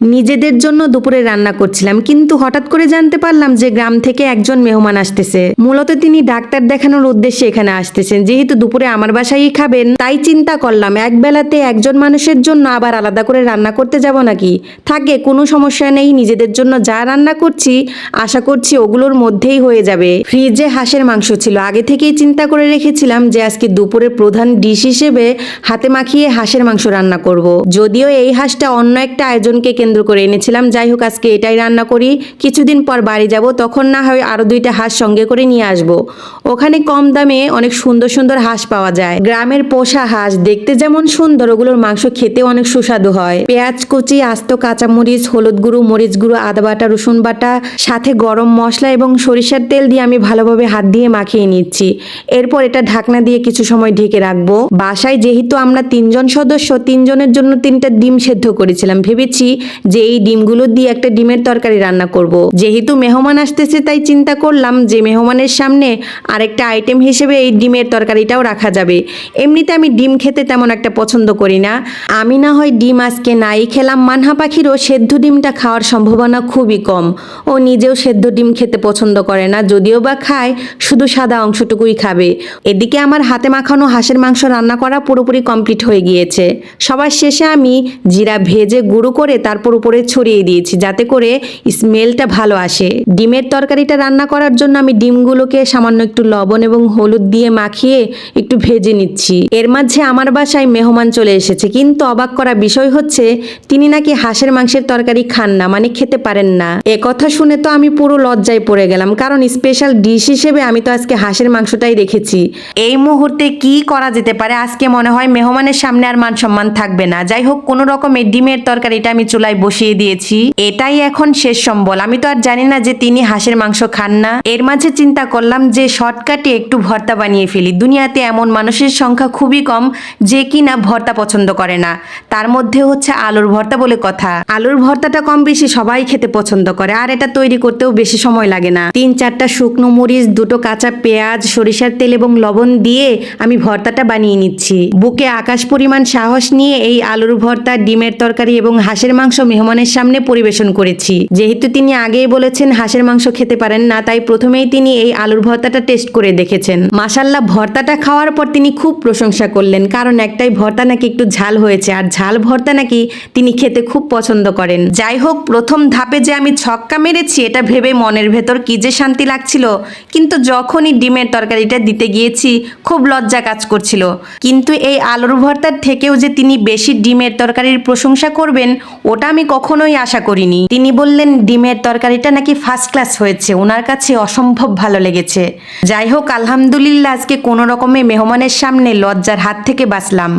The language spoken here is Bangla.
নিজেদের জন্য দুপুরে রান্না করছিলাম, কিন্তু হঠাৎ করে জানতে পারলাম যে গ্রাম থেকে একজন মেহমান আসতেছে। মূলত তিনি ডাক্তার দেখানোর উদ্দেশ্যে এখানে আসতেছেন। যেহেতু দুপুরে আমার বাসায়ই খাবেন, তাই চিন্তা করলাম, এক বেলাতে একজন মানুষের জন্য আবার আলাদা করে রান্না করতে যাব নাকি? থাকে, কোনো সমস্যা নেই, নিজেদের জন্য যা রান্না করছি, আশা করছি ওগুলোর মধ্যেই হয়ে যাবে। ফ্রিজে হাঁসের মাংস ছিল। আগে থেকেই চিন্তা করে রেখেছিলাম যে আজকে দুপুরে প্রধান ডিশ হিসেবে হাতে মাখিয়ে হাঁসের মাংস রান্না করব। যদিও এই হাঁসটা অন্য একটা আয়োজনকে কেন্দ্র করে এনেছিলাম। যাই হোক, আজকে এটাই রান্না করি। কিছুদিন পর বাড়ি যাব, তখন না হয় আরও দুইটা হাঁস সঙ্গে করে নিয়ে আসব। ওখানে কম দামে অনেক সুন্দর সুন্দর হাঁস পাওয়া যায়। গ্রামের পোষা হাঁস দেখতে যেমন সুন্দর, ওগুলোর মাংস খেতে অনেক সুস্বাদু হয়। পেঁয়াজ, কুচি, আস্ত কাঁচামরিচ, হলুদ গুঁড়ো, মরিচ গুঁড়ো, আদা বাটা, রসুন বাটা, সাথে গরম মশলা এবং সরিষার তেল দিয়ে আমি ভালোভাবে হাত দিয়ে মাখিয়ে নিচ্ছি। এরপর এটা ঢাকনা দিয়ে কিছু সময় ঢেকে রাখব। বাসায় যেহেতু আমরা তিনজন সদস্য, তিনজনের জন্য তিনটা ডিম সেদ্ধ করেছিলাম, ভেবেছি যে এই ডিমগুলো দিয়ে একটা ডিমের তরকারি রান্না করব। যেহেতু মেহমান আসতেছে, তাই চিন্তা করলাম যে মেহমানের সামনে আরেকটা আইটেম হিসেবে এই ডিমের তরকারিটাও রাখা যাবে। এমনিতে আমি ডিম খেতে তেমন একটা পছন্দ করি না। আমি না হয় ডিম আজকে নাই খেলাম। মানহা পাখিরও সেদ্ধ ডিমটা খাওয়ার সম্ভাবনা খুবই কম। ও নিজেও সেদ্ধ ডিম খেতে পছন্দ করে না, যদিও বা খায়, শুধু সাদা অংশটুকুই খাবে। এদিকে আমার হাতে মাখানো হাঁসের মাংস রান্না করা পুরোপুরি কমপ্লিট হয়ে গিয়েছে। সবার শেষে আমি জিরা ভেজে গুঁড়ো করে তারপর উপরে ছড়িয়ে দিয়েছি, যাতে করে স্মেলটা ভালো আসে। ডিমের তরকারিটা রান্না করার জন্য আমি ডিমগুলোকে সামান্য একটু লবণ এবং হলুদ দিয়ে মাখিয়ে একটু ভেজে নিচ্ছি। এর মাঝে আমার বাসায় মেহমান চলে এসেছে, কিন্তু অবাক করা বিষয় হচ্ছে, তিনি নাকি হাঁসের মাংসের তরকারি খান না মানে খেতে পারেন না। এ কথা শুনে তো আমি পুরো লজ্জায় পড়ে গেলাম, কারণ স্পেশাল ডিশ হিসেবে আমি তো আজকে হাঁসের মাংসটাই রেখেছি। এই মুহূর্তে কি করা যেতে পারে? আজকে মনে হয় মেহমানের সামনে আর মান সম্মান থাকবে না। যাই হোক, কোনো রকমের ডিমের তরকারিটা আমি চুলায় বসিয়ে দিয়েছি। এটাই এখন শেষ সম্বল। আমি তো আর জানি না যে তিনি হাঁসের মাংস খান না। এর মাঝে চিন্তা করলাম যে শর্টকাটে একটু ভর্তা বানিয়ে ফেলি। দুনিয়াতে এমন মানুষের সংখ্যা খুবই কম যে কিনা ভর্তা পছন্দ করে না। তার মধ্যে হচ্ছে আলুর ভর্তা বলে কথা। আলুর ভর্তাটা কম বেশি সবাই খেতে পছন্দ করে, আর এটা তৈরি করতেও বেশি সময় লাগে না। তিন চারটা শুকনো মরিচ, দুটো কাঁচা পেঁয়াজ, সরিষার তেল এবং লবণ দিয়ে আমি ভর্তাটা বানিয়ে নিচ্ছি। বুকে আকাশ পরিমাণ সাহস নিয়ে এই আলুর ভর্তা, ডিমের তরকারি এবং হাঁসের মাংস মেহমানের সামনে পরিবেশন করেছি। যেহেতু তিনি আগেই বলেছেন হাঁসের মাংস খেতে পারেন না, তাই প্রথমেই তিনি এই আলুর ভর্তাটা টেস্ট করে দেখেছেন। মাসাল্লাহ ভর্তাটা খাওয়ার পর তিনি খুব প্রশংসা করলেন, কারণ একটাই ভর্তা নাকি একটু ঝাল হয়েছে, আর ঝাল ভর্তা নাকি তিনি খেতে খুব পছন্দ করেন। যাই হোক, প্রথম ধাপে যে আমি ছক্কা মেরেছি, এটা ভেবে মনের ভেতর কি যে শান্তি লাগছিল, কিন্তু যখনই ডিমের তরকারিটা দিতে গিয়েছি, খুব লজ্জা কাজ করছিল। কিন্তু এই আলুর ভর্তার থেকেও যে তিনি বেশি ডিমের তরকারির প্রশংসা করবেন, ওটা আমি কখনোই আশা করিনি। তিনি বললেন, ডিমের তরকারিটা নাকি ফার্স্ট ক্লাস হয়েছে। ওনার কাছে অসম্ভব ভালো লেগেছে। যাই হোক, আলহামদুলিল্লাহ, আজকে কোনো রকমে মেহমানের সামনে লজ্জার হাত থেকে বাঁচলাম।